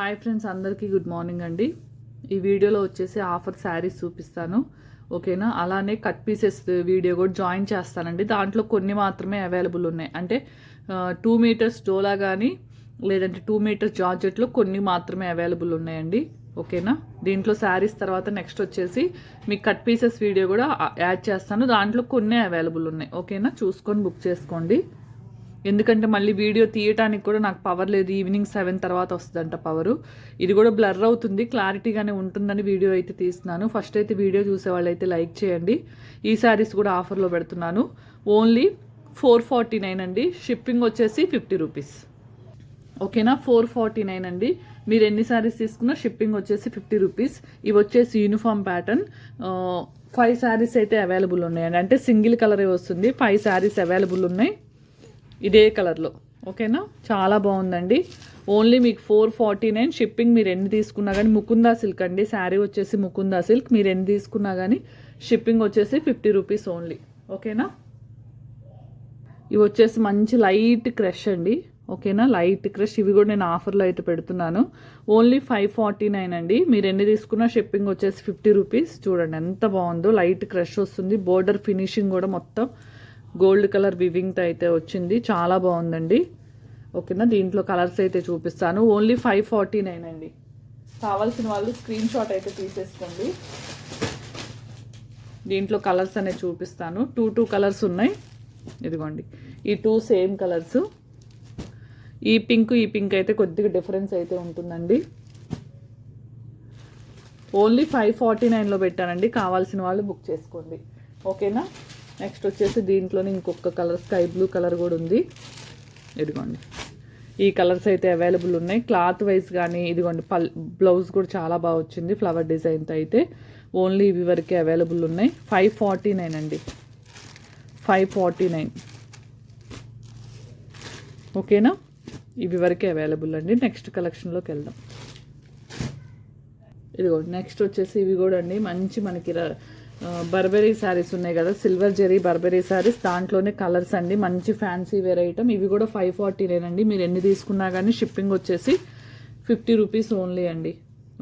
Hi friends అందరికీ good morning అండి. ఈ వీడియోలో వచ్చేసి ఆఫర్ శారీస్ చూపిస్తాను. ఓకేనా? అలానే కట్ పీసెస్ వీడియో కూడా జాయిన్ చేస్తానండి. దాంట్లో కొన్ని మాత్రమే అవైలబుల్ ఉన్నాయి. అంటే టూ మీటర్స్ డోలా కానీ లేదంటే టూ మీటర్స్ జార్జెట్లో కొన్ని మాత్రమే అవైలబుల్ ఉన్నాయండి. ఓకేనా? దీంట్లో శారీస్ తర్వాత నెక్స్ట్ వచ్చేసి మీకు కట్ పీసెస్ వీడియో కూడా యాడ్ చేస్తాను. దాంట్లో కొన్ని అవైలబుల్ ఉన్నాయి. ఓకేనా? చూసుకొని బుక్ చేసుకోండి. ఎందుకంటే మళ్ళీ వీడియో తీయటానికి కూడా నాకు పవర్ లేదు. ఈవినింగ్ సెవెన్ తర్వాత వస్తుందంట పవరు ఇది కూడా బ్లర్ అవుతుంది. క్లారిటీగానే ఉంటుందని వీడియో అయితే తీస్తున్నాను. ఫస్ట్ అయితే వీడియో చూసే వాళ్ళు అయితే లైక్ చేయండి. ఈ శారీస్ కూడా ఆఫర్లో పెడుతున్నాను. ఓన్లీ ఫోర్ ఫార్టీ నైన్ అండి. షిప్పింగ్ వచ్చేసి ఫిఫ్టీ రూపీస్ ఓకేనా ఫోర్ ఫార్టీ నైన్ అండి. మీరు ఎన్ని శారీస్ తీసుకున్నా షిప్పింగ్ వచ్చేసి ఫిఫ్టీ రూపీస్ ఇవి వచ్చేసి యూనిఫామ్ ప్యాటర్న్ ఫైవ్ శారీస్ అయితే అవైలబుల్ ఉన్నాయండి. అంటే సింగిల్ కలరే వస్తుంది. ఫైవ్ శారీస్ అవైలబుల్ ఉన్నాయి. ఇదే కలర్లో. ఓకేనా? చాలా బాగుందండి. ఓన్లీ మీకు ఫోర్ ఫార్టీ నైన్ షిప్పింగ్ మీరు ఎన్ని తీసుకున్నా కానీ ముకుందా సిల్క్ అండి. శారీ వచ్చేసి ముకుందా సిల్క్ మీరు ఎన్ని తీసుకున్నా కానీ షిప్పింగ్ వచ్చేసి ఫిఫ్టీ రూపీస్ ఓన్లీ ఓకేనా? ఇవి వచ్చేసి మంచి లైట్ క్రష్ అండి. ఓకేనా? లైట్ క్రష్ ఇవి కూడా నేను ఆఫర్లో అయితే పెడుతున్నాను. ఓన్లీ ఫైవ్ ఫార్టీ నైన్ అండి. మీరు ఎన్ని తీసుకున్నా షిప్పింగ్ వచ్చేసి ఫిఫ్టీ రూపీస్ చూడండి ఎంత బాగుందో. లైట్ క్రష్ వస్తుంది. బోర్డర్ ఫినిషింగ్ కూడా మొత్తం గోల్డ్ కలర్ వివింగ్తో అయితే వచ్చింది. చాలా బాగుందండి. ఓకేనా? దీంట్లో కలర్స్ అయితే చూపిస్తాను. ఓన్లీ ఫైవ్ ఫార్టీ నైన్ అండి. కావాల్సిన వాళ్ళు స్క్రీన్ షాట్ అయితే తీసేసుకోండి. దీంట్లో కలర్స్ అనేది చూపిస్తాను. టూ టూ కలర్స్ ఉన్నాయి. ఇదిగోండి. ఈ టూ సేమ్ కలర్స్. ఈ పింక్ ఈ పింక్ అయితే కొద్దిగా డిఫరెన్స్ అయితే ఉంటుందండి. ఓన్లీ ఫైవ్ ఫార్టీ నైన్లో పెట్టానండి. కావాల్సిన వాళ్ళు బుక్ చేసుకోండి. ఓకేనా? నెక్స్ట్ వచ్చేసి దీంట్లోనే ఇంకొక కలర్ స్కై బ్లూ కలర్ కూడా ఉంది. ఇదిగోండి. ఈ కలర్స్ అయితే అవైలబుల్ ఉన్నాయి. క్లాత్ వైజ్ కానీ ఇదిగోండి పల్ బ్లౌజ్ కూడా చాలా బాగా వచ్చింది ఫ్లవర్ డిజైన్తో అయితే. ఓన్లీ ఇవి వరకే అవైలబుల్ ఉన్నాయి. ఫైవ్ ఫార్టీ నైన్ అండి. Five forty nine. ఓకేనా? ఇవి వరకే అవైలబుల్ అండి. నెక్స్ట్ కలెక్షన్లోకి వెళ్దాం. ఇదిగో నెక్స్ట్ వచ్చేసి ఇవి కూడా అండి. మంచి మనకి బర్బరీ శారీస్ ఉన్నాయి కదా సిల్వర్ జెరీ బర్బరీ శారీస్ దాంట్లోనే కలర్స్ అండి మంచి ఫ్యాన్సీ వేర్ ఐటమ్. ఇవి కూడా ఫైవ్ ఫార్టీనేనండి మీరు ఎన్ని తీసుకున్నా కానీ షిప్పింగ్ వచ్చేసి ఫిఫ్టీ రూపీస్ ఓన్లీ అండి.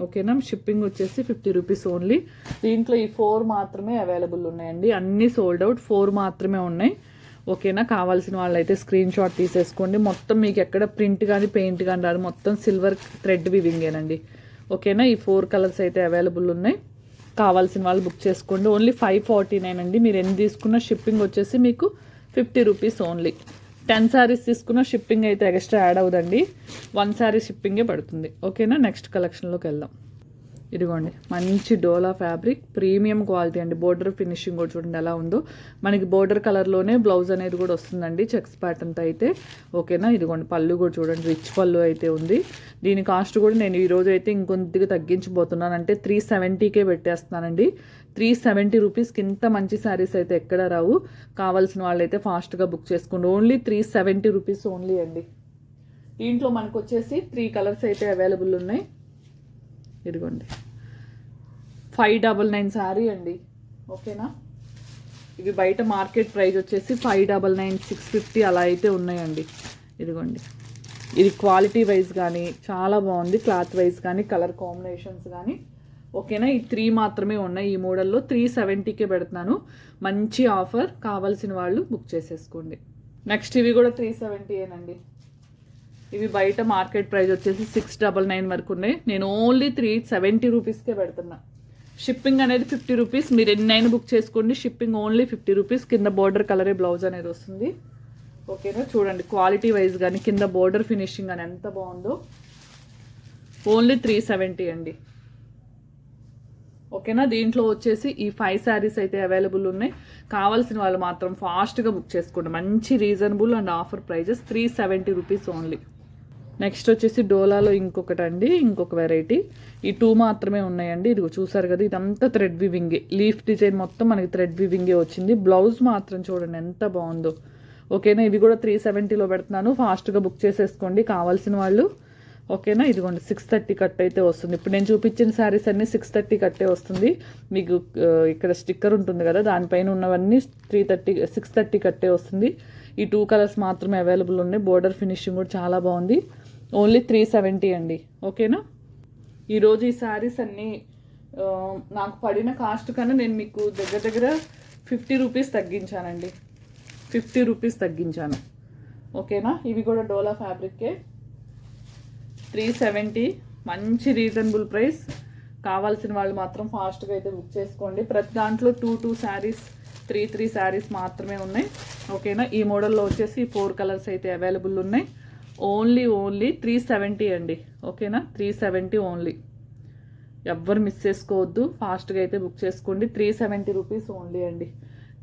ఓకేనా? షిప్పింగ్ వచ్చేసి ఫిఫ్టీ రూపీస్ ఓన్లీ. దీంట్లో ఈ ఫోర్ మాత్రమే అవైలబుల్ ఉన్నాయండి. అన్నీ సోల్డ్ అవుట్ ఫోర్ మాత్రమే ఉన్నాయి. ఓకేనా? కావాల్సిన వాళ్ళైతే స్క్రీన్ షాట్ తీసేసుకోండి. మొత్తం మీకు ఎక్కడ ప్రింట్ కానీ పెయింట్ కానీ రాదు. మొత్తం సిల్వర్ థ్రెడ్ వివింగేనండి ఓకేనా? ఈ ఫోర్ కలర్స్ అయితే అవైలబుల్ ఉన్నాయి. కావాల్సిన వాళ్ళు బుక్ చేసుకోండి. ఓన్లీ ఫైవ్ ఫార్టీ నైన్ అండి. మీరు ఎన్ని తీసుకున్న షిప్పింగ్ వచ్చేసి మీకు fifty rupees only. Ten saris తీసుకున్న షిప్పింగ్ అయితే ఎక్స్ట్రా యాడ్ అవుదండి వన్ శారీ షిప్పింగే పడుతుంది. ఓకేనా? నెక్స్ట్ కలెక్షన్లోకి వెళ్దాం. ఇదిగోండి మంచి డోలా ఫ్యాబ్రిక్ ప్రీమియం క్వాలిటీ అండి. బోర్డర్ ఫినిషింగ్ కూడా చూడండి ఎలా ఉందో. మనకి బోర్డర్ కలర్లోనే బ్లౌజ్ అనేది కూడా వస్తుందండి చెక్స్ ప్యాటర్న్తో అయితే. ఓకేనా? ఇదిగోండి పళ్ళు కూడా చూడండి రిచ్ పళ్ళు అయితే ఉంది. దీని కాస్ట్ కూడా నేను ఈరోజు అయితే ఇంకొద్దిగా తగ్గించబోతున్నాను అంటే త్రీ సెవెంటీకే పెట్టేస్తున్నానండి. త్రీ సెవెంటీ రూపీస్కి ఇంత మంచి శారీస్ అయితే ఎక్కడ రావు. కావాల్సిన వాళ్ళైతే ఫాస్ట్గా బుక్ చేసుకోండి. Only three seventy rupees only అండి. దీంట్లో మనకు వచ్చేసి త్రీ కలర్స్ అయితే అవైలబుల్ ఉన్నాయి. ఇదిగోండి. ఫైవ్ డబల్ నైన్ శారీ అండి. ఓకేనా? ఇవి బయట మార్కెట్ ప్రైస్ వచ్చేసి five double nine six fifty అలా అయితే ఉన్నాయండి. ఇదిగోండి. ఇది క్వాలిటీ వైజ్ కానీ చాలా బాగుంది. క్లాత్ వైజ్ కానీ కలర్ కాంబినేషన్స్ కానీ ఓకేనా? ఈ త్రీ మాత్రమే ఉన్నాయి. ఈ మోడల్లో త్రీ సెవెంటీకే పెడుతున్నాను. మంచి ఆఫర్ కావాల్సిన వాళ్ళు బుక్ చేసేసుకోండి. నెక్స్ట్ ఇవి కూడా త్రీ సెవెంటీయేనండి ఇవి బయట మార్కెట్ ప్రైస్ వచ్చేసి సిక్స్ డబల్ నైన్ వరకు ఉన్నాయి. నేను ఓన్లీ త్రీ సెవెంటీ రూపీస్కే పెడుతున్నా. షిప్పింగ్ అనేది ఫిఫ్టీ రూపీస్. మీరు ఎన్నైనా బుక్ చేసుకోండి. Shipping only fifty rupees. కింద బోర్డర్ కలరే బ్లౌజ్ అనేది వస్తుంది. ఓకేనా? చూడండి క్వాలిటీ వైజ్ కానీ కింద బోర్డర్ ఫినిషింగ్ అని ఎంత బాగుందో. ఓన్లీ త్రీ సెవెంటీ అండి. ఓకేనా? దీంట్లో వచ్చేసి ఈ ఫైవ్ శారీస్ అయితే అవైలబుల్ ఉన్నాయి. కావాల్సిన వాళ్ళు మాత్రం ఫాస్ట్గా బుక్ చేసుకోండి. మంచి reasonable and offer prices three seventy rupees only. Next వచ్చేసి డోలాలో ఇంకొకటి అండి ఇంకొక వెరైటీ. ఈ టూ మాత్రమే ఉన్నాయండి. ఇదిగో చూసారు కదా ఇదంతా థ్రెడ్ వివింగే. లీఫ్ డిజైన్ మొత్తం మనకి థ్రెడ్ వివింగే వచ్చింది. బ్లౌజ్ మాత్రం చూడండి ఎంత బాగుందో. ఓకేనా ఇవి కూడా త్రీ సెవెంటీలో పెడుతున్నాను. ఫాస్ట్గా బుక్ చేసేసుకోండి కావాల్సిన వాళ్ళు. ఓకేనా ఇదిగోండి సిక్స్ థర్టీ కట్ అయితే వస్తుంది. ఇప్పుడు నేను చూపించిన శారీస్ అన్నీ సిక్స్ థర్టీ కట్టే వస్తుంది. మీకు ఇక్కడ స్టిక్కర్ ఉంటుంది కదా దానిపైన ఉన్నవన్నీ త్రీ థర్టీ సిక్స్ థర్టీ కట్టే వస్తుంది. ఈ టూ కలర్స్ మాత్రమే అవైలబుల్ ఉన్నాయి. బోర్డర్ ఫినిషింగ్ కూడా చాలా బాగుంది. ఓన్లీ త్రీ సెవెంటీ అండి. ఓకేనా? ఈరోజు ఈ శారీస్ అన్నీ నాకు పడిన కాస్ట్ కన్నా నేను మీకు దగ్గర దగ్గర ఫిఫ్టీ రూపీస్ తగ్గించానండి. ఫిఫ్టీ రూపీస్ తగ్గించాను. ఓకేనా? ఇవి కూడా డోలా ఫ్యాబ్రిక్కే. త్రీ సెవెంటీ మంచి రీజనబుల్ ప్రైస్. కావాల్సిన వాళ్ళు మాత్రం ఫాస్ట్గా అయితే బుక్ చేసుకోండి. ప్రతి దాంట్లో two two saris three three saris మాత్రమే ఉన్నాయి. ఓకేనా? ఈ మోడల్లో వచ్చేసి ఫోర్ కలర్స్ అయితే అవైలబుల్ ఉన్నాయి. ఓన్లీ ఓన్లీ త్రీ సెవెంటీ అండి. ఓకేనా? Three seventy only. ఎవ్వరు మిస్ చేసుకోవద్దు. ఫాస్ట్గా అయితే బుక్ చేసుకోండి. త్రీ సెవెంటీ రూపీస్ ఓన్లీ అండి.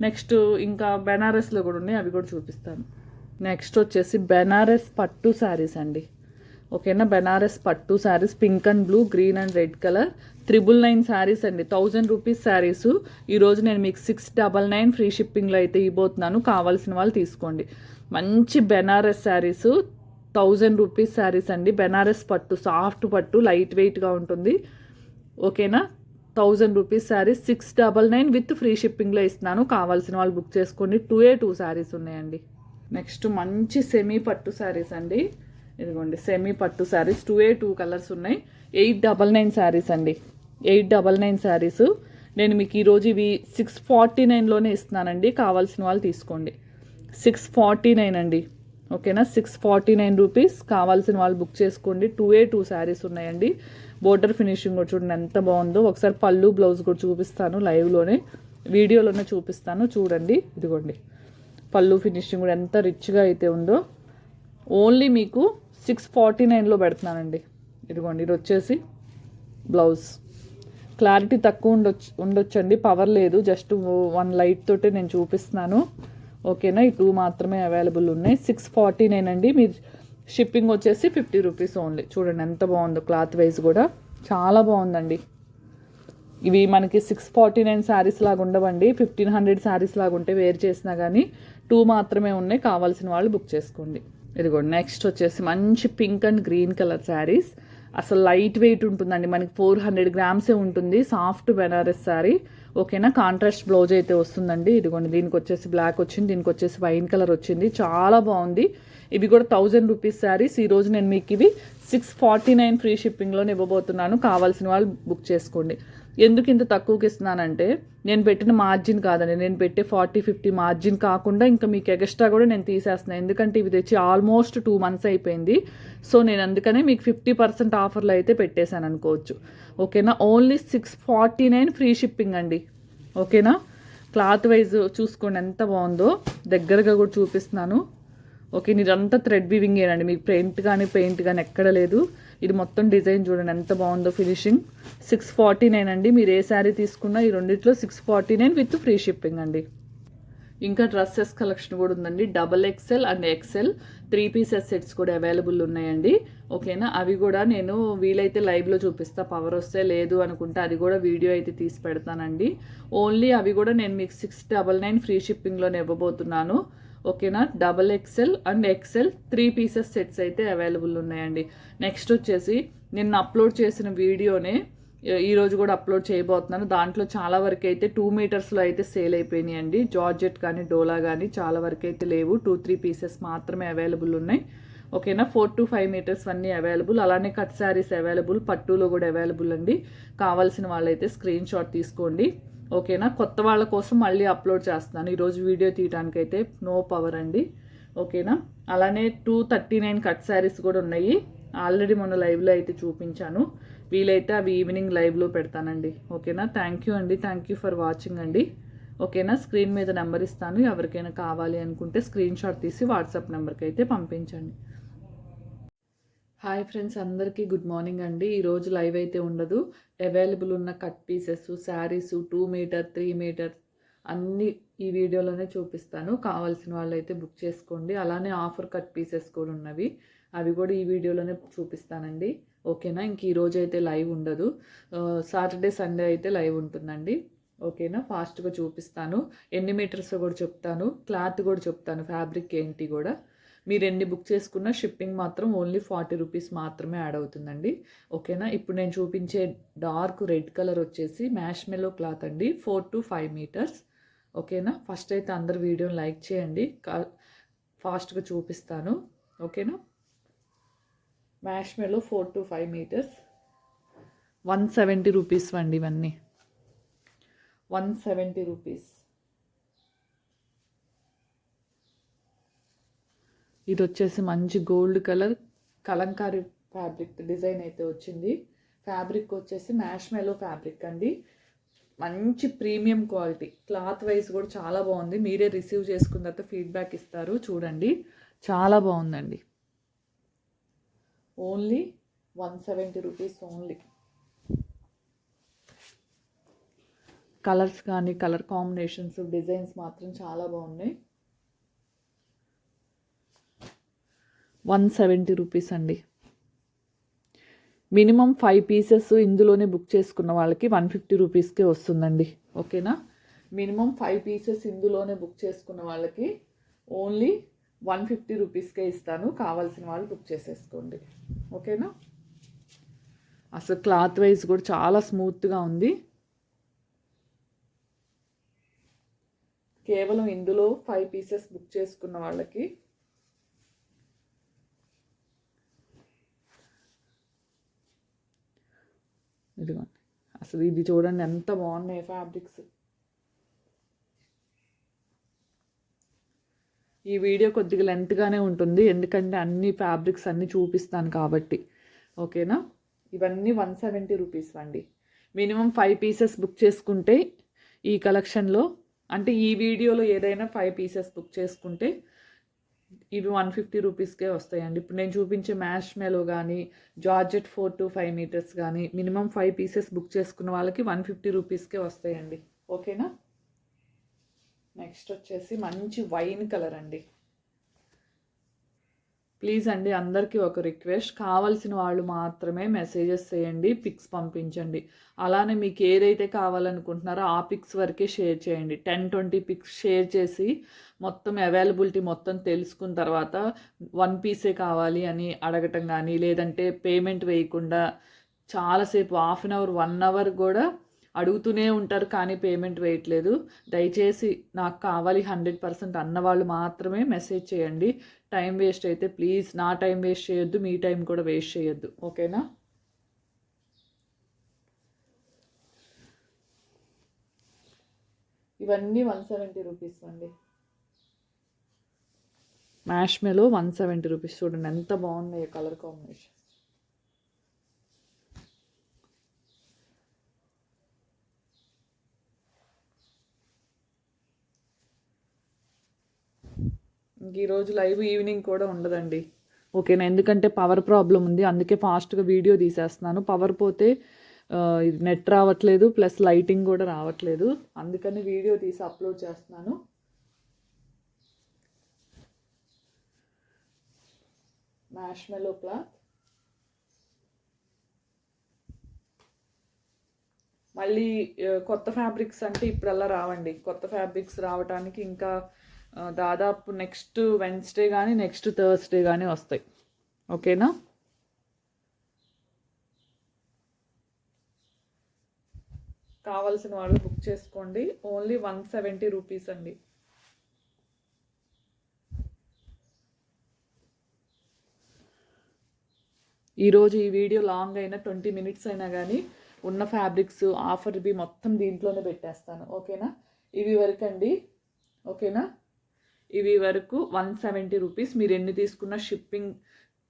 నెక్స్ట్ ఇంకా బెనారస్లో కూడా ఉన్నాయి. అవి కూడా చూపిస్తాను. నెక్స్ట్ వచ్చేసి బెనారస్ పట్టు శారీస్ అండి. ఓకేనా? బెనారస్ పట్టు saris pink and blue green and red colour. Triple nine saris అండి. Thousand rupees saris. ఈరోజు నేను మీకు సిక్స్ డబల్ నైన్ ఫ్రీ షిప్పింగ్లో అయితే ఇవ్వబోతున్నాను. కావాల్సిన వాళ్ళు తీసుకోండి. మంచి బెనారస్ శారీస్. థౌజండ్ రూపీస్ శారీస్ అండి. బెనారస్ పట్టు సాఫ్ట్ పట్టు లైట్ వెయిట్గా ఉంటుంది. ఓకేనా? Thousand rupees saris six double nine with free షిప్పింగ్లో ఇస్తున్నాను. కావాల్సిన వాళ్ళు బుక్ చేసుకోండి. టూ ఏ టూ శారీస్ ఉన్నాయండి. నెక్స్ట్ మంచి సెమీ పట్టు శారీస్ అండి. ఇదిగోండి సెమీ పట్టు saris. Two a two colours ఉన్నాయి. ఎయిట్ డబల్ నైన్ శారీస్ అండి. Eight double nine saris. నేను మీకు ఈరోజు ఇవి సిక్స్ ఫార్టీ నైన్లోనే ఇస్తున్నానండి. కావాల్సిన వాళ్ళు తీసుకోండి. సిక్స్ ఫార్టీ నైన్ అండి. ఓకేనా? సిక్స్ ఫార్టీ నైన్ రూపీస్ కావాల్సిన వాళ్ళు బుక్ చేసుకోండి. టూ ఏ టూ శారీస్ ఉన్నాయండి. బోర్డర్ ఫినిషింగ్ కూడా చూడండి ఎంత బాగుందో. ఒకసారి పళ్ళు బ్లౌజ్ కూడా చూపిస్తాను లైవ్లోనే వీడియోలోనే చూపిస్తాను చూడండి. ఇదిగోండి. పళ్ళు ఫినిషింగ్ కూడా ఎంత రిచ్గా అయితే ఉందో. ఓన్లీ మీకు సిక్స్ ఫార్టీ నైన్లో పెడుతున్నానండి. ఇదిగోండి ఇది వచ్చేసి బ్లౌజ్ క్లారిటీ తక్కువ ఉండొచ్చు ఉండొచ్చండి. పవర్ లేదు. జస్ట్ వన్ లైట్ తోటే నేను చూపిస్తున్నాను. ఓకేనా? ఈ టూ మాత్రమే అవైలబుల్ ఉన్నాయి. సిక్స్ ఫార్టీ నైన్ అండి. మీరు షిప్పింగ్ వచ్చేసి ఫిఫ్టీ రూపీస్ ఓన్లీ చూడండి ఎంత బాగుందో క్లాత్ వైజ్ కూడా. చాలా బాగుందండి. ఇవి మనకి సిక్స్ ఫార్టీ నైన్ శారీస్ లాగా ఉండవండి. ఫిఫ్టీన్ హండ్రెడ్ శారీస్ లాగా ఉంటే వేర్ చేసినా కానీ టూ మాత్రమే ఉన్నాయి. కావాల్సిన వాళ్ళు బుక్ చేసుకోండి. ఇదిగోండి నెక్స్ట్ వచ్చేసి మంచి pink and green colour saris అసలు లైట్ వెయిట్ ఉంటుందండి. మనకి ఫోర్ హండ్రెడ్ గ్రామ్సే ఉంటుంది. సాఫ్ట్ బెనారస్ శారీ ఓకేనా? కాంట్రాస్ట్ బ్లౌజ్ అయితే వస్తుందండి. ఇదిగోండి దీనికి వచ్చేసి బ్లాక్ వచ్చింది దీనికి వచ్చేసి వైన్ కలర్ వచ్చింది. చాలా బాగుంది. ఇవి కూడా థౌజండ్ రూపీస్ శారీస్. ఈ రోజు నేను మీకు ఇవి సిక్స్ ఫార్టీ నైన్ ఫ్రీ షిప్పింగ్లోనే ఇవ్వబోతున్నాను. కావాల్సిన వాళ్ళు బుక్ చేసుకోండి. ఎందుకు ఇంత తక్కువకి ఇస్తున్నానంటే నేను పెట్టిన మార్జిన్ కాదండి. నేను పెట్టే ఫార్టీ ఫిఫ్టీ మార్జిన్ కాకుండా ఇంకా మీకు ఎక్స్ట్రా కూడా నేను తీసేస్తున్నాను ఎందుకంటే ఇవి తెచ్చి ఆల్మోస్ట్ టూ మంత్స్ అయిపోయింది. సో నేను అందుకనే మీకు ఫిఫ్టీ పర్సెంట్ ఆఫర్లో అయితే పెట్టేశాను అనుకోవచ్చు. ఓకేనా? Only six forty nine free shipping అండి. ఓకేనా? క్లాత్ వైజ్ చూసుకోండి ఎంత బాగుందో. దగ్గరగా కూడా చూపిస్తున్నాను. ఓకే ఇదంతా థ్రెడ్ వీవింగ్ ఏనండి మీకు పెయింట్ కానీ పెయింట్ కానీ ఎక్కడ లేదు. ఇది మొత్తం డిజైన్ చూడండి ఎంత బాగుందో ఫినిషింగ్. సిక్స్ ఫార్టీ నైన్ అండి. మీరు ఏ శారీ తీసుకున్నా ఈ రెండిట్లో six forty nine with free shipping అండి. ఇంకా డ్రెస్సెస్ కలెక్షన్ కూడా ఉందండి. Double XL and XL three pieces sets కూడా అవైలబుల్ ఉన్నాయండి. ఓకేనా? అవి కూడా నేను వీలైతే లైవ్లో చూపిస్తా. పవర్ వస్తే లేదు అనుకుంటే అది కూడా వీడియో అయితే తీసి పెడతానండి. ఓన్లీ అవి కూడా నేను మీకు సిక్స్ డబల్ నైన్ ఫ్రీ షిప్పింగ్లోనే ఇవ్వబోతున్నాను. ఓకేనా? Double XL and XL three pieces sets అయితే అవైలబుల్ ఉన్నాయండి. నెక్స్ట్ వచ్చేసి నిన్న అప్లోడ్ చేసిన వీడియోనే ఈరోజు కూడా అప్లోడ్ చేయబోతున్నాను. దాంట్లో చాలా వరకు అయితే టూ మీటర్స్లో అయితే సేల్ అయిపోయినాయి అండి జార్జెట్ కానీ డోలా కానీ చాలా వరకు అయితే లేవు. టూ త్రీ పీసెస్ మాత్రమే అవైలబుల్ ఉన్నాయి. ఓకేనా? ఫోర్ టు ఫైవ్ మీటర్స్ అన్నీ అవైలబుల్. అలానే కట్ శారీస్ అవైలబుల్. పట్టులో కూడా అవైలబుల్ అండి. కావాల్సిన వాళ్ళైతే స్క్రీన్ షాట్ తీసుకోండి. ఓకేనా? కొత్త వాళ్ళ కోసం మళ్ళీ అప్లోడ్ చేస్తున్నాను. ఈరోజు వీడియో తీయడానికి అయితే నో పవర్ అండి. ఓకేనా? అలానే two thirty nine cut saris కూడా ఉన్నాయి. ఆల్రెడీ మొన్న లైవ్లో అయితే చూపించాను. వీలైతే అవి ఈవినింగ్ లైవ్లో పెడతానండి. ఓకేనా? థ్యాంక్ యూ అండి. థ్యాంక్ యూ ఫర్ వాచింగ్ అండి. ఓకేనా? స్క్రీన్ మీద నెంబర్ ఇస్తాను. ఎవరికైనా కావాలి అనుకుంటే స్క్రీన్ షాట్ తీసి వాట్సాప్ నెంబర్కి అయితే పంపించండి. హాయ్ ఫ్రెండ్స్ అందరికీ గుడ్ మార్నింగ్ అండి. ఈరోజు లైవ్ అయితే ఉండదు. అవైలబుల్ ఉన్న cut pieces saris two metre three metre అన్నీ ఈ వీడియోలోనే చూపిస్తాను. కావాల్సిన వాళ్ళు అయితే బుక్ చేసుకోండి. అలానే ఆఫర్ కట్ పీసెస్ కూడా ఉన్నవి. అవి కూడా ఈ వీడియోలోనే చూపిస్తానండి. ఓకేనా? ఇంక ఈరోజు అయితే లైవ్ ఉండదు. సాటర్డే సండే అయితే లైవ్ ఉంటుందండి. ఓకేనా? ఫాస్ట్గా చూపిస్తాను. ఎన్ని మీటర్స్ కూడా చెప్తాను. క్లాత్ కూడా చెప్తాను. ఫ్యాబ్రిక్ ఏంటి కూడా. మీరు ఎన్ని బుక్ చేసుకున్న షిప్పింగ్ మాత్రం ఓన్లీ ఫార్టీ రూపీస్ మాత్రమే యాడ్ అవుతుందండి. ఓకేనా? ఇప్పుడు నేను చూపించే డార్క్ రెడ్ కలర్ వచ్చేసి మ్యాష్ మెలో క్లాత్ అండి. Four to five metres. ఓకేనా? ఫస్ట్ అయితే అందరు వీడియోని లైక్ చేయండి. ఫాస్ట్గా చూపిస్తాను. ఓకేనా? Marshmallow four to five metres. One seventy rupees అండి ఇవన్నీ. One seventy rupees. ఇది వచ్చేసి మంచి gold colour Kalamkari fabric design అయితే వచ్చింది. ఫ్యాబ్రిక్ వచ్చేసి మ్యాష్ మెలో ఫ్యాబ్రిక్ అండి. మంచి ప్రీమియం క్వాలిటీ. క్లాత్ వైజ్ కూడా చాలా బాగుంది. మీరే రిసీవ్ చేసుకున్న తర్వాత ఫీడ్బ్యాక్ ఇస్తారు. చూడండి. చాలా బాగుందండి. Only one seventy rupees only. Colours కానీ కలర్ కాంబినేషన్స్ డిజైన్స్ మాత్రం చాలా బాగున్నాయి. వన్ సెవెంటీ రూపీస్ అండి. మినిమం ఫైవ్ పీసెస్ ఇందులోనే బుక్ చేసుకున్న వాళ్ళకి వన్ ఫిఫ్టీ రూపీస్కే వస్తుందండి. ఓకేనా? మినిమం ఫైవ్ పీసెస్ ఇందులోనే బుక్ చేసుకున్న వాళ్ళకి ఓన్లీ వన్ ఫిఫ్టీ రూపీస్కే ఇస్తాను. కావాల్సిన వాళ్ళు బుక్ చేసేసుకోండి. ఓకేనా? అసలు క్లాత్ వైజ్ కూడా చాలా స్మూత్గా ఉంది. కేవలం ఇందులో ఫైవ్ పీసెస్ బుక్ చేసుకున్న వాళ్ళకి ఇదిగోండి అసలు ఇది చూడండి ఎంత బాగున్నాయి ఫ్యాబ్రిక్స్ ఈ వీడియో కొద్దిగా లెంత్గానే ఉంటుంది. ఎందుకంటే అన్ని ఫ్యాబ్రిక్స్ అన్నీ చూపిస్తాను కాబట్టి. ఓకేనా? ఇవన్నీ వన్ సెవెంటీ రూపీస్ అండి. మినిమం ఫైవ్ పీసెస్ బుక్ చేసుకుంటే ఈ కలెక్షన్లో అంటే ఈ వీడియోలో ఏదైనా ఫైవ్ పీసెస్ బుక్ చేసుకుంటే ఇవి వన్ ఫిఫ్టీ రూపీస్కే వస్తాయండి. ఇప్పుడు నేను చూపించే మ్యాష్ మెలో కానీ georgette four to five metres కానీ మినిమం ఫైవ్ పీసెస్ బుక్ చేసుకున్న వాళ్ళకి వన్ ఫిఫ్టీ రూపీస్కే వస్తాయండి. ఓకేనా? నెక్స్ట్ వచ్చేసి మంచి వైన్ కలర్ అండి. ప్లీజ్ అండి అందరికీ ఒక రిక్వెస్ట్. కావాల్సిన వాళ్ళు మాత్రమే మెసేజెస్ చేయండి పిక్స్ పంపించండి. అలానే మీకు ఏదైతే కావాలనుకుంటున్నారో ఆ పిక్స్ వరకే షేర్ చేయండి. టెన్ ట్వంటీ పిక్స్ షేర్ చేసి మొత్తం అవైలబిలిటీ మొత్తం తెలుసుకున్న తర్వాత వన్ పీసే కావాలి అని అడగటం కానీ లేదంటే పేమెంట్ వేయకుండా చాలాసేపు half an hour one hour కూడా అడుగుతూనే ఉంటారు కానీ పేమెంట్ వేయట్లేదు. దయచేసి నాకు కావాలి హండ్రెడ్ పర్సెంట్ అన్నవాళ్ళు మాత్రమే మెసేజ్ చేయండి. టైం వేస్ట్ అయితే ప్లీజ్ నా టైం వేస్ట్ చేయొద్దు మీ టైం కూడా వేస్ట్ చేయొద్దు. ఓకేనా? ఇవన్నీ వన్ సెవెంటీ రూపీస్ అండి. మ్యాష్మెలో వన్ సెవెంటీ రూపీస్ చూడండి ఎంత బాగున్నాయి కలర్ కాంబినేషన్. ఇంక ఈరోజు లైవ్ ఈవినింగ్ కూడా ఉండదండి. ఓకేనా ఎందుకంటే పవర్ ప్రాబ్లం ఉంది అందుకే ఫాస్ట్గా వీడియో తీసేస్తున్నాను. పవర్ పోతే నెట్ రావట్లేదు ప్లస్ లైటింగ్ కూడా రావట్లేదు. అందుకని వీడియో తీసి అప్లోడ్ చేస్తున్నాను. మ్యాష్మెలో క్లాత్ మళ్ళీ కొత్త ఫ్యాబ్రిక్స్ అంటే ఇప్పుడల్లా రావండి. కొత్త ఫ్యాబ్రిక్స్ రావడానికి ఇంకా దాదాపు నెక్స్ట్ వెన్స్డే కానీ నెక్స్ట్ థర్స్డే కానీ వస్తాయి. ఓకేనా? కావాల్సిన వాళ్ళు బుక్ చేసుకోండి. ఓన్లీ వన్ సెవెంటీ రూపీస్ అండి. ఈరోజు ఈ వీడియో లాంగ్ అయినా ట్వంటీ మినిట్స్ అయినా కానీ ఉన్న ఫ్యాబ్రిక్స్ ఆఫర్ ఇవి మొత్తం దీంట్లోనే పెట్టేస్తాను. ఓకేనా? ఇవి వరకు అండి ఓకేనా? ఇవి వరకు వన్ సెవెంటీ రూపీస్. మీరు ఎన్ని తీసుకున్న shipping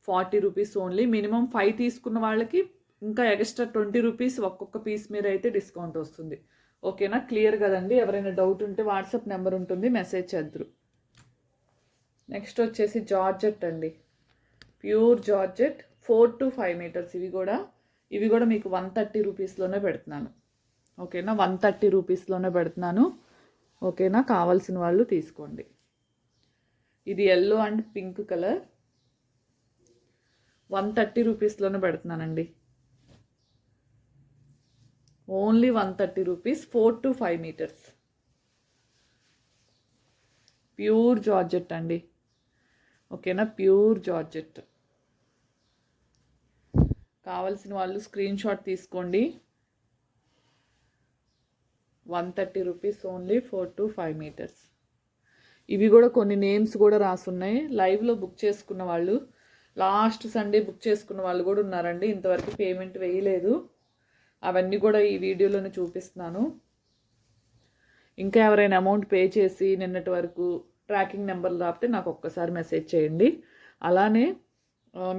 forty rupees only. Minimum five తీసుకున్న వాళ్ళకి ఇంకా ఎక్స్ట్రా ట్వంటీ రూపీస్ ఒక్కొక్క పీస్ మీద అయితే డిస్కౌంట్ వస్తుంది. ఓకేనా? క్లియర్ కదండి? ఎవరైనా డౌట్ ఉంటే వాట్సాప్ నెంబర్ ఉంటుంది. మెసేజ్ చేద్దరు. నెక్స్ట్ వచ్చేసి జార్జెట్ అండి. Pure georgette. Four to five metres ఇవి కూడా. ఇవి కూడా మీకు వన్ థర్టీ రూపీస్లోనే పెడుతున్నాను. ఓకేనా? వన్ థర్టీ రూపీస్లోనే పెడుతున్నాను. ఓకేనా? కావాల్సిన వాళ్ళు తీసుకోండి. ఇది yellow and pink colour one thirty రూపీస్లోనే పెడుతున్నానండి. Only one thirty rupees four to five metres pure georgette అండి. ఓకేనా ప్యూర్ జార్జెట్ కావలసిన వాళ్ళు స్క్రీన్ షాట్ తీసుకోండి. One thirty rupees only four to five metres ఇవి కూడా కొన్ని నేమ్స్ కూడా రాసున్నాయి. లైవ్లో బుక్ చేసుకున్న వాళ్ళు లాస్ట్ సండే బుక్ చేసుకున్న వాళ్ళు కూడా ఉన్నారండి. ఇంతవరకు పేమెంట్ వేయలేదు. అవన్నీ కూడా ఈ వీడియోలోనే చూపిస్తున్నాను. ఇంకా ఎవరైనా అమౌంట్ పే చేసి నిన్నటి వరకు ట్రాకింగ్ నెంబర్ రాపితే నాకు ఒక్కసారి మెసేజ్ చేయండి. అలానే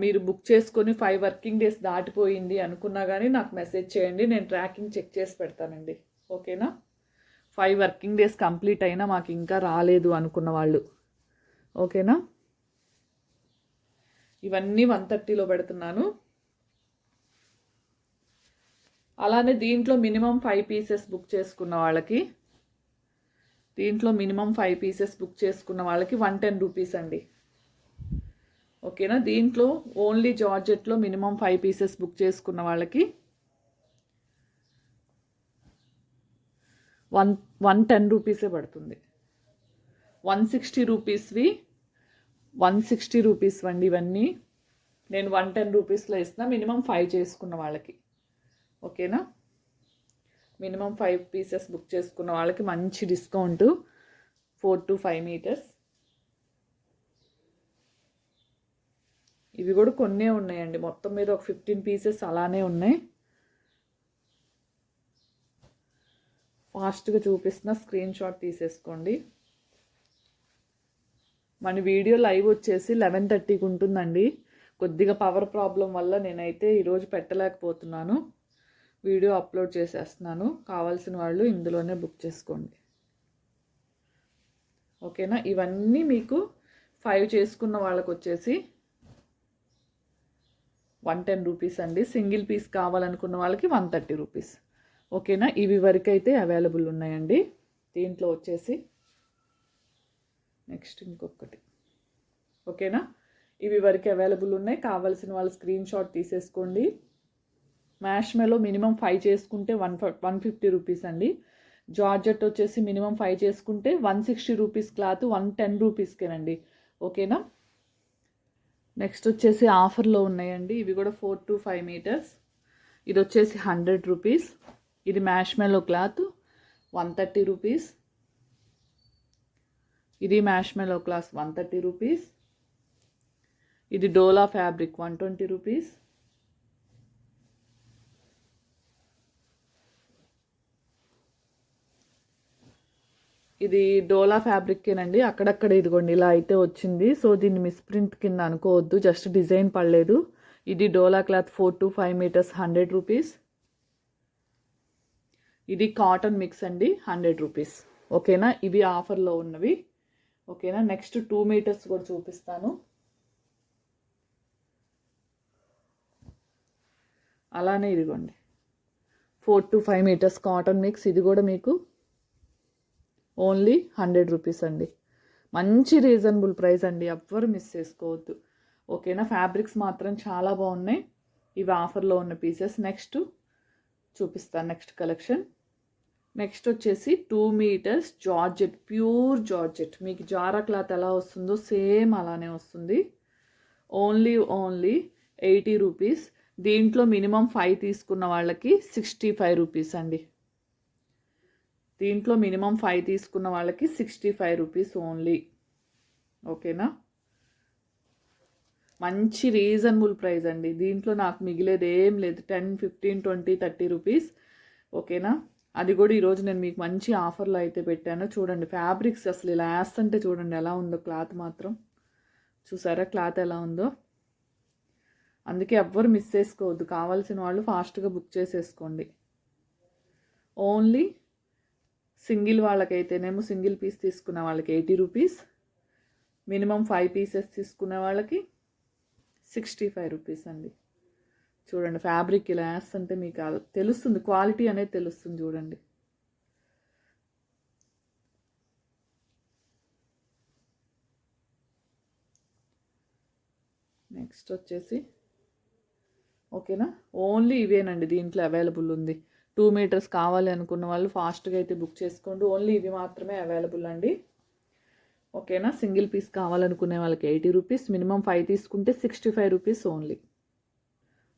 మీరు బుక్ చేసుకొని ఫైవ్ వర్కింగ్ డేస్ దాటిపోయింది అనుకున్నా కానీ నాకు మెసేజ్ చేయండి. నేను ట్రాకింగ్ చెక్ చేసి పెడతానండి. ఓకేనా ఫైవ్ వర్కింగ్ డేస్ కంప్లీట్ అయినా మాకు ఇంకా రాలేదు అనుకున్న వాళ్ళు. ఓకేనా? ఇవన్నీ వన్ థర్టీలో పెడుతున్నాను. అలానే దీంట్లో మినిమం ఫైవ్ పీసెస్ బుక్ చేసుకున్న వాళ్ళకి దీంట్లో మినిమం ఫైవ్ పీసెస్ బుక్ చేసుకున్న వాళ్ళకి వన్ టెన్ రూపీస్ అండి. ఓకేనా? దీంట్లో ఓన్లీ జార్జెట్లో మినిమం ఫైవ్ పీసెస్ బుక్ చేసుకున్న వాళ్ళకి వన్ వన్ టెన్ రూపీసే పడుతుంది. వన్ సిక్స్టీ రూపీస్వి వన్ సిక్స్టీ రూపీస్ వండి ఇవన్నీ నేను వన్ టెన్ రూపీస్లో ఇస్తున్నా. మినిమం ఫైవ్ చేసుకున్న వాళ్ళకి. ఓకేనా? మినిమం ఫైవ్ పీసెస్ బుక్ చేసుకున్న వాళ్ళకి మంచి discount. Four to five metres. ఇవి కూడా కొన్నే ఉన్నాయండి. మొత్తం మీద ఒక ఫిఫ్టీన్ పీసెస్ అలానే ఉన్నాయి. ఫాస్ట్గా చూపిస్తున్న స్క్రీన్ షాట్ తీసేసుకోండి. మన వీడియో లైవ్ వచ్చేసి లెవెన్ థర్టీకి ఉంటుందండి. కొద్దిగా పవర్ ప్రాబ్లం వల్ల నేనైతే ఈరోజు పెట్టలేకపోతున్నాను. వీడియో అప్లోడ్ చేసేస్తున్నాను. కావాల్సిన వాళ్ళు ఇందులోనే బుక్ చేసుకోండి. ఓకేనా? ఇవన్నీ మీకు ఫైవ్ చేసుకున్న వాళ్ళకి వచ్చేసి వన్ టెన్ రూపీస్ అండి. సింగిల్ పీస్ కావాలనుకున్న వాళ్ళకి వన్ థర్టీ రూపీస్ ఓకేనా? ఇవి వరకు అయితే అవైలబుల్ ఉన్నాయండి. దీంట్లో వచ్చేసి నెక్స్ట్ ఇంకొకటి. ఓకేనా? ఇవి వరకు అవైలబుల్ ఉన్నాయి. కావాల్సిన వాళ్ళు స్క్రీన్ షాట్ తీసేసుకోండి. మ్యాష్ మెలో మినిమం ఫైవ్ చేసుకుంటే వన్ వన్ ఫిఫ్టీ రూపీస్ అండి. జార్జెట్ వచ్చేసి మినిమం ఫైవ్ చేసుకుంటే one sixty rupees cloth one ten రూపీస్కేనండి. ఓకేనా? నెక్స్ట్ వచ్చేసి ఆఫర్లో ఉన్నాయండి. ఇవి కూడా ఫోర్ టు ఫైవ్ మీటర్స్. ఇది వచ్చేసి హండ్రెడ్ రూపీస్. ఇది marshmallow cloth one thirty rupees ఇది marshmallow cloth one thirty rupees ఇది డోలా ఫ్యాబ్రిక్ వన్ ట్వంటీ రూపీస్ ఇది డోలా ఫ్యాబ్రిక్కేనండి అక్కడక్కడ ఇదిగోండి ఇలా అయితే వచ్చింది. సో దీన్ని మిస్ప్రింట్ కింద అనుకోవద్దు. జస్ట్ డిజైన్ పడలేదు. ఇది డోలా cloth four to five metres hundred rupees ఇది కాటన్ మిక్స్ అండి హండ్రెడ్ రూపీస్ ఓకేనా? ఇవి ఆఫర్లో ఉన్నవి. ఓకేనా? నెక్స్ట్ టూ మీటర్స్ కూడా చూపిస్తాను. అలానే ఇదిగోండి. Four to five metres cotton mix ఇది కూడా మీకు ఓన్లీ హండ్రెడ్ రూపీస్ అండి. మంచి రీజనబుల్ ప్రైస్ అండి. ఎవ్వరు మిస్ చేసుకోవద్దు. ఓకేనా? ఫ్యాబ్రిక్స్ మాత్రం చాలా బాగున్నాయి. ఇవి ఆఫర్లో ఉన్న పీసెస్ నెక్స్ట్ చూపిస్తాను. నెక్స్ట్ కలెక్షన్ నెక్స్ట్ వచ్చేసి two metres georgette pure georgette. మీకు జారా క్లాత్ ఎలా వస్తుందో సేమ్ అలానే వస్తుంది. ఓన్లీ ఓన్లీ ఎయిటీ రూపీస్ దీంట్లో మినిమం ఫైవ్ తీసుకున్న వాళ్ళకి సిక్స్టీ ఫైవ్ రూపీస్ అండి. దీంట్లో మినిమం ఫైవ్ తీసుకున్న వాళ్ళకి సిక్స్టీ ఫైవ్ రూపీస్ ఓన్లీ ఓకేనా మంచి రీజనబుల్ ప్రైస్ అండి. దీంట్లో నాకు మిగిలేది ఏం లేదు ten fifteen twenty thirty rupees ఓకేనా అది కూడా ఈరోజు నేను మీకు మంచి ఆఫర్లో అయితే పెట్టాను. చూడండి ఫ్యాబ్రిక్స్ అసలు ఇలా వేస్తుంటే చూడండి ఎలా ఉందో క్లాత్ మాత్రం. చూసారా క్లాత్ ఎలా ఉందో? అందుకే ఎవ్వరు మిస్ చేసుకోవద్దు. కావాల్సిన వాళ్ళు ఫాస్ట్గా బుక్ చేసేసుకోండి. ఓన్లీ సింగిల్ వాళ్ళకైతేనేమో సింగిల్ పీస్ తీసుకున్న వాళ్ళకి eighty rupees minimum five pieces తీసుకునే వాళ్ళకి సిక్స్టీ ఫైవ్ రూపీస్ అండి. చూడండి ఫ్యాబ్రిక్ ఇలా వేస్తుంటే మీకు తెలుస్తుంది క్వాలిటీ అనేది తెలుస్తుంది చూడండి. నెక్స్ట్ వచ్చేసి ఓకేనా ఓన్లీ ఇవేనండి దీంట్లో అవైలబుల్ ఉంది. టూ మీటర్స్ కావాలి అనుకున్న వాళ్ళు ఫాస్ట్గా అయితే బుక్ చేసుకోండి. ఓన్లీ ఇవి మాత్రమే అవైలబుల్ అండి. ఓకేనా సింగిల్ పీస్ కావాలనుకునే వాళ్ళకి ఎయిటీ రూపీస్ మినిమం ఫైవ్ తీసుకుంటే సిక్స్టీ ఫైవ్ రూపీస్ ఓన్లీ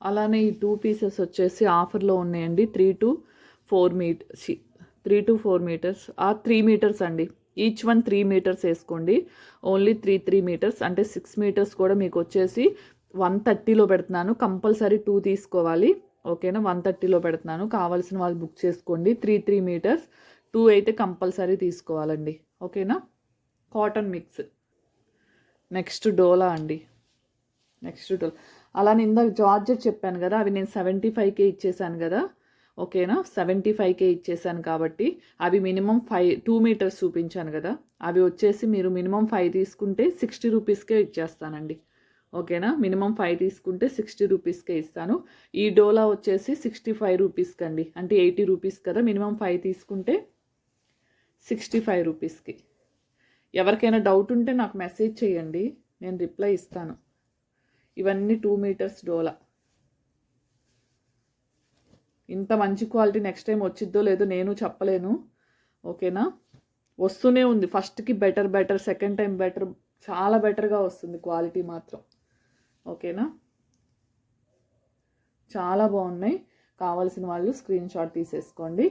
అలానే ఈ టూ పీసెస్ వచ్చేసి ఆఫర్లో ఉన్నాయండి. Three to four metres three to four metres ఆ త్రీ మీటర్స్ అండి. ఈచ్ వన్ త్రీ మీటర్స్ వేసుకోండి. ఓన్లీ త్రీ త్రీ మీటర్స్ అంటే సిక్స్ మీటర్స్ కూడా మీకు వచ్చేసి వన్ థర్టీలో పెడుతున్నాను. కంపల్సరీ టూ తీసుకోవాలి. ఓకేనా? వన్ థర్టీలో పెడుతున్నాను. కావాల్సిన వాళ్ళు బుక్ చేసుకోండి. త్రీ త్రీ మీటర్స్ టూ అయితే కంపల్సరీ తీసుకోవాలండి. ఓకేనా? కాటన్ మిక్స్ నెక్స్ట్ డోలా అండి. నెక్స్ట్ డోలా. అలానే ఇందాక జార్జెట్ చెప్పాను కదా అవి నేను సెవెంటీ ఫైవ్కే ఇచ్చేసాను కదా. ఓకేనా? సెవెంటీ ఫైవ్కే ఇచ్చేసాను కాబట్టి అవి మినిమం ఫైవ్ టూ మీటర్స్ చూపించాను కదా. అవి వచ్చేసి మీరు మినిమం ఫైవ్ తీసుకుంటే సిక్స్టీ రూపీస్కే ఇచ్చేస్తానండి. ఓకేనా? మినిమం ఫైవ్ తీసుకుంటే సిక్స్టీ రూపీస్కే ఇస్తాను. ఈ డోలా వచ్చేసి సిక్స్టీ ఫైవ్ రూపీస్కి అండి అంటే ఎయిటీ రూపీస్ కదా మినిమం ఫైవ్ తీసుకుంటే సిక్స్టీ ఫైవ్ రూపీస్కి. ఎవరికైనా డౌట్ ఉంటే నాకు మెసేజ్ చేయండి. నేను రిప్లై ఇస్తాను. ఇవన్నీ టూ మీటర్స్ డోలా. ఇంత మంచి క్వాలిటీ నెక్స్ట్ టైం వచ్చిద్దో లేదో నేను చెప్పలేను. ఓకేనా వస్తూనే ఉంది. ఫస్ట్కి better better second time better చాలా బెటర్గా వస్తుంది క్వాలిటీ మాత్రం. ఓకేనా చాలా బాగున్నాయి. కావాల్సిన వాళ్ళు స్క్రీన్ షాట్ తీసేసుకోండి.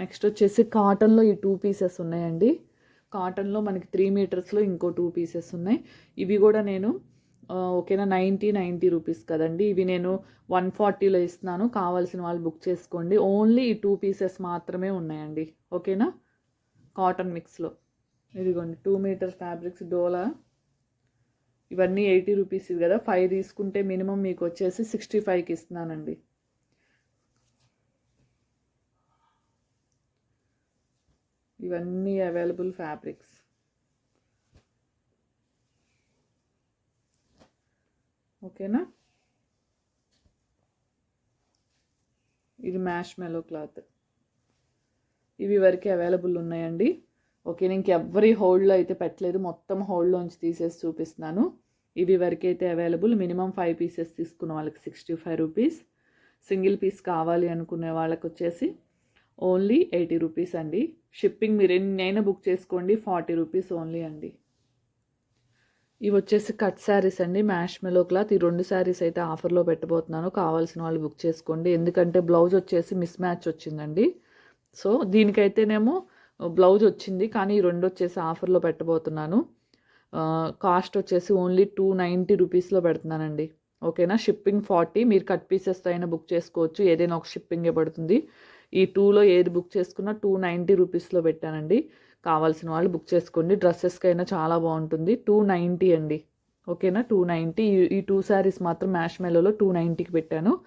నెక్స్ట్ వచ్చేసి కాటన్లో ఈ టూ పీసెస్ ఉన్నాయండి. కాటన్లో మనకి త్రీ మీటర్స్లో ఇంకో టూ పీసెస్ ఉన్నాయి. ఇవి కూడా నేను ఓకేనా? నైంటీ నైంటీ రూపీస్ కదండి. ఇవి నేను వన్ ఫార్టీలో ఇస్తున్నాను. కావాల్సిన వాళ్ళు బుక్ చేసుకోండి. ఓన్లీ ఈ టూ పీసెస్ మాత్రమే ఉన్నాయండి. ఓకేనా? కాటన్ మిక్స్లో. ఇదిగోండి టూ మీటర్ ఫ్యాబ్రిక్స్ డోలా. ఇవన్నీ ఎయిటీ రూపీస్ ఇది కదా. ఫైవ్ తీసుకుంటే మినిమం మీకు వచ్చేసి సిక్స్టీ ఫైవ్కి ఇస్తున్నానండి. ఇవన్నీ అవైలబుల్ ఫ్యాబ్రిక్స్. ఓకేనా? ఇది మ్యాష్ మెలో క్లాత్ ఇవి వరకే అవైలబుల్ ఉన్నాయండి. ఓకే నేను ఇంకెవ్వరి హోల్డ్లో అయితే పెట్టలేదు. మొత్తం హోల్డ్లోంచి తీసేసి చూపిస్తున్నాను. ఇవి వరకైతే అవైలబుల్ మినిమం ఫైవ్ పీసెస్ తీసుకున్న వాళ్ళకి sixty five rupees single piece కావాలి అనుకునే వాళ్ళకి వచ్చేసి ఓన్లీ ఎయిటీ రూపీస్ అండి. షిప్పింగ్ మీరు ఎన్నైనా బుక్ చేసుకోండి ఫార్టీ రూపీస్ ఓన్లీ అండి. ఇవి వచ్చేసి కట్ శారీస్ అండి. మ్యాష్ మెలో క్లాత్ ఈ రెండు శారీస్ అయితే ఆఫర్లో పెట్టబోతున్నాను. కావాల్సిన వాళ్ళు బుక్ చేసుకోండి. ఎందుకంటే బ్లౌజ్ వచ్చేసి మిస్ మ్యాచ్ వచ్చిందండి. సో దీనికైతేనేమో బ్లౌజ్ వచ్చింది. కానీ ఈ రెండు వచ్చేసి ఆఫర్లో పెట్టబోతున్నాను. కాస్ట్ వచ్చేసి ఓన్లీ టూ నైంటీ రూపీస్లో పెడుతున్నానండి. ఓకేనా? షిప్పింగ్ ఫార్టీ మీరు కట్ పీసెస్ అయినా బుక్ చేసుకోవచ్చు. ఏదైనా ఒక షిప్పింగే పడుతుంది. ఈ టూలో ఏది బుక్ చేసుకున్నా టూ నైంటీ రూపీస్లో పెట్టానండి. కావాల్సిన వాళ్ళు బుక్ చేసుకోండి. డ్రెస్సెస్కి అయినా చాలా బాగుంటుంది. టూ నైంటీ అండి. ఓకేనా? Two ninety. ఈ టూ శారీస్ మాత్రం మ్యాష్ మెలోలో టూ నైంటీకి పెట్టాను.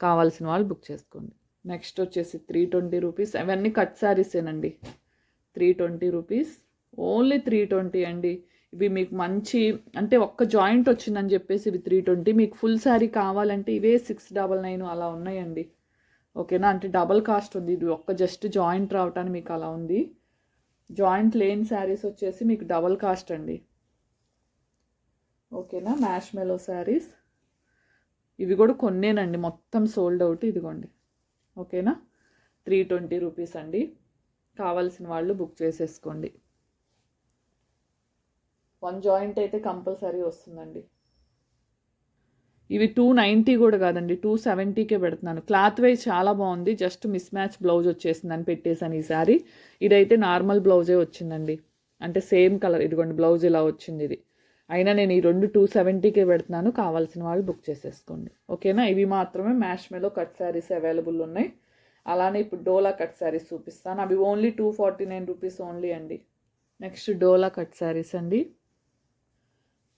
కావాల్సిన వాళ్ళు బుక్ చేసుకోండి. నెక్స్ట్ వచ్చేసి త్రీ ట్వంటీ రూపీస్. అవన్నీ cut శారీసేనండి. Three twenty rupees. Only three twenty అండి. ఇవి మీకు మంచి అంటే ఒక్క జాయింట్ వచ్చిందని చెప్పేసి ఇవి త్రీ ట్వంటీ. మీకు ఫుల్ శారీ కావాలంటే ఇవే సిక్స్ డబల్ నైన్ అలా ఉన్నాయండి. ఓకేనా? అంటే డబల్ కాస్ట్ ఉంది. ఇది ఒక్క జస్ట్ జాయింట్ రావటానికి మీకు అలా ఉంది. జాయింట్ లేన్ శారీస్ వచ్చేసి మీకు డబల్ కాస్ట్ అండి. ఓకేనా? Marshmallow saris. ఇవి కూడా కొన్నేనండి. మొత్తం సోల్డ్ అవుట్ ఇదిగోండి. ఓకేనా? త్రీ ట్వంటీ రూపీస్ అండి. కావాల్సిన వాళ్ళు బుక్ చేసేసుకోండి. వన్ జాయింట్ అయితే కంపల్సరీ వస్తుందండి. ఇవి టూ నైంటీ కూడా కాదండి టూ సెవెంటీకే పెడుతున్నాను. క్లాత్ వైజ్ చాలా బాగుంది జస్ట్ మిస్ మ్యాచ్ బ్లౌజ్ వచ్చేసిందని పెట్టేశాను ఈ సారీ ఇదైతే నార్మల్ బ్లౌజే వచ్చిందండి. అంటే సేమ్ కలర్ ఇదిగోండి బ్లౌజ్ ఇలా వచ్చింది ఇది. అయినా నేను ఈ రెండు టూ సెవెంటీకే పెడుతున్నాను కావాల్సిన వాళ్ళు బుక్ చేసేసుకోండి. ఓకేనా? ఇవి మాత్రమే మ్యాష్ మేలో కట్ శారీస్ అవైలబుల్ ఉన్నాయి. అలానే ఇప్పుడు డోలా కట్ శారీస్ చూపిస్తాను. అవి only two forty nine rupees only అండి. నెక్స్ట్ డోలా కట్ శారీస్ అండి.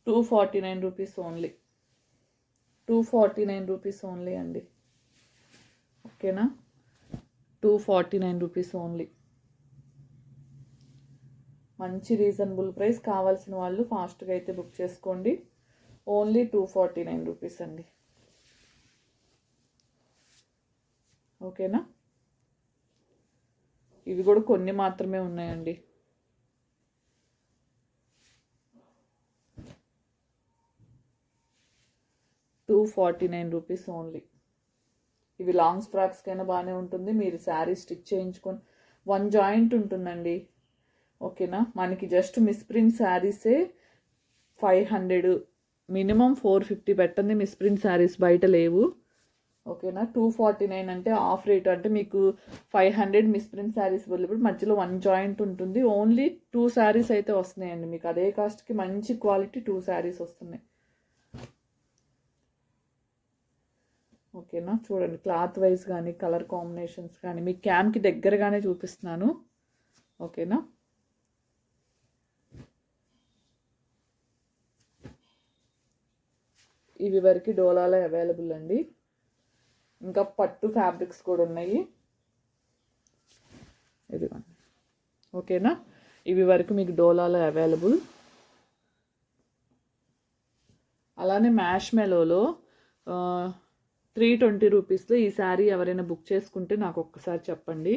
Two forty nine rupees only two forty nine rupees only అండి. ఓకేనా? Two forty nine rupees only మంచి రీజనబుల్ ప్రైస్ కావాల్సిన వాళ్ళు ఫాస్ట్గా అయితే బుక్ చేసుకోండి. Only two forty nine rupees అండి. ఓకేనా? ఇవి కూడా కొన్ని మాత్రమే ఉన్నాయండి. Two forty nine rupees only ఇవి లాంగ్ ఫ్రాక్స్కైనా బాగానే ఉంటుంది. మీరు శారీ స్టిచ్ చేయించుకొని వన్ జాయింట్ ఉంటుందండి. ఓకేనా? మనకి just misprint శారీసే five hundred minimum four fifty పెట్టండి. మిస్ప్రింట్ శారీస్ బయట లేవు. ఓకేనా? టూ ఫార్టీ నైన్ అంటే ఆఫ్ రేట్ అంటే మీకు ఫైవ్ హండ్రెడ్ మిస్ప్రింట్ శారీస్ వెళ్ళినప్పుడు మధ్యలో వన్ జాయింట్ ఉంటుంది. ఓన్లీ టూ శారీస్ అయితే వస్తున్నాయండి మీకు. అదే కాస్ట్కి మంచి క్వాలిటీ టూ శారీస్ వస్తున్నాయి. ఓకేనా చూడండి క్లాత్ వైజ్ కానీ కలర్ కాంబినేషన్స్ కానీ మీ క్యామ్కి దగ్గరగానే చూపిస్తున్నాను. ఓకేనా ఇవి వరకు డోలాలో అవైలబుల్ అండి. ఇంకా పట్టు ఫ్యాబ్రిక్స్ కూడా ఉన్నాయి. ఇదిగోండి. ఓకేనా ఇవి వరకు మీకు డోలాలో అవైలబుల్ అలానే మ్యాష్ మెలోలో త్రీ ట్వంటీ రూపీస్లో ఈ శారీ ఎవరైనా బుక్ చేసుకుంటే నాకు ఒక్కసారి చెప్పండి.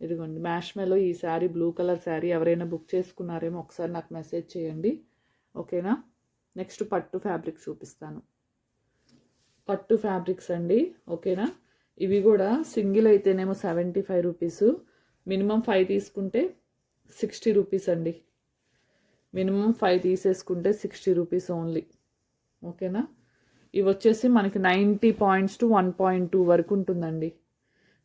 ఇదిగోండి మ్యాష్మెలో ఈ శారీ బ్లూ కలర్ శారీ ఎవరైనా బుక్ చేసుకున్నారేమో ఒకసారి నాకు మెసేజ్ చేయండి. ఓకేనా? నెక్స్ట్ పట్టు ఫ్యాబ్రిక్ చూపిస్తాను. పట్టు ఫ్యాబ్రిక్స్ అండి ఓకేనా? ఇవి కూడా సింగిల్ అయితేనేమో seventy five rupees. Minimum five తీసుకుంటే సిక్స్టీ రూపీస్ అండి. మినిమం ఫైవ్ తీసేసుకుంటే సిక్స్టీ రూపీస్ ఓన్లీ. ఓకేనా? ఇవి వచ్చేసి మనకి ninety points to one point two వరకు ఉంటుందండి.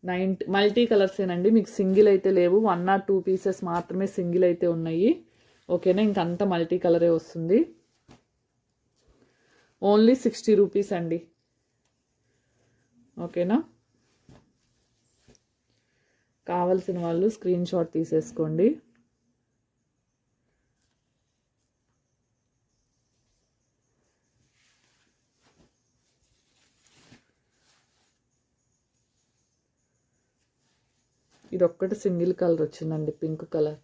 నైంటీ మల్టీ కలర్సేనండి మీకు సింగిల్ అయితే లేవు. వన్ ఆర్ టూ పీసెస్ మాత్రమే సింగిల్ అయితే ఉన్నాయి. ఓకేనా? ఇంకంత మల్టీ కలరే వస్తుంది. ఓన్లీ సిక్స్టీ రూపీస్ అండి. ఓకేనా? కావలసిన వాళ్ళు స్క్రీన్ షాట్ తీసేసుకోండి. ఇది ఒక్కటి సింగిల్ కలర్ వచ్చిందండి పింక్ కలర్.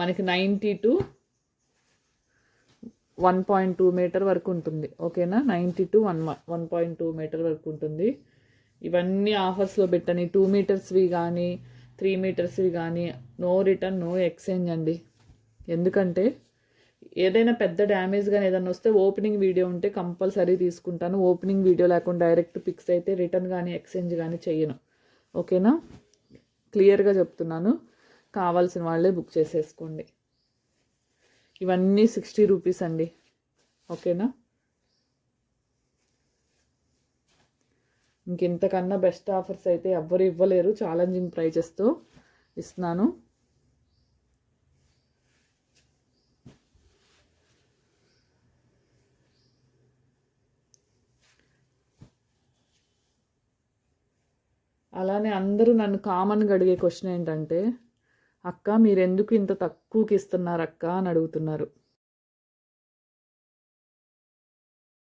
మనకి ninety to one point two metre వరకు ఉంటుంది. ఓకేనా? Ninety to one one point two metre వరకు ఉంటుంది. ఇవన్నీ ఆఫర్స్లో పెట్టని టూ మీటర్స్వి కానీ త్రీ మీటర్స్వి కానీ నో రిటర్న్ నో ఎక్స్చేంజ్ అండి. ఎందుకంటే ఏదైనా పెద్ద డ్యామేజ్ కానీ ఏదైనా వస్తే ఓపెనింగ్ వీడియో ఉంటే కంపల్సరీ తీసుకుంటాను. ఓపెనింగ్ వీడియో లేకుండా డైరెక్ట్ పిక్స్ అయితే రిటర్న్ కానీ ఎక్స్చేంజ్ కానీ చేయను ఓకేనా? క్లియర్గా చెప్తున్నాను. కావాల్సిన వాళ్ళే బుక్ చేసేసుకోండి. ఇవన్నీ సిక్స్టీ రూపీస్ అండి. ఓకేనా? ఇంకెంతకన్నా బెస్ట్ ఆఫర్స్ అయితే ఎవ్వరు ఇవ్వలేరు. ఛాలెంజింగ్ ప్రైజెస్తో ఇస్తున్నాను. అలానే అందరూ నన్ను కామన్గా అడిగే క్వశ్చన్ ఏంటంటే అక్క మీరెందుకు ఇంత తక్కువకి ఇస్తున్నారు అక్క? అని అడుగుతున్నారు.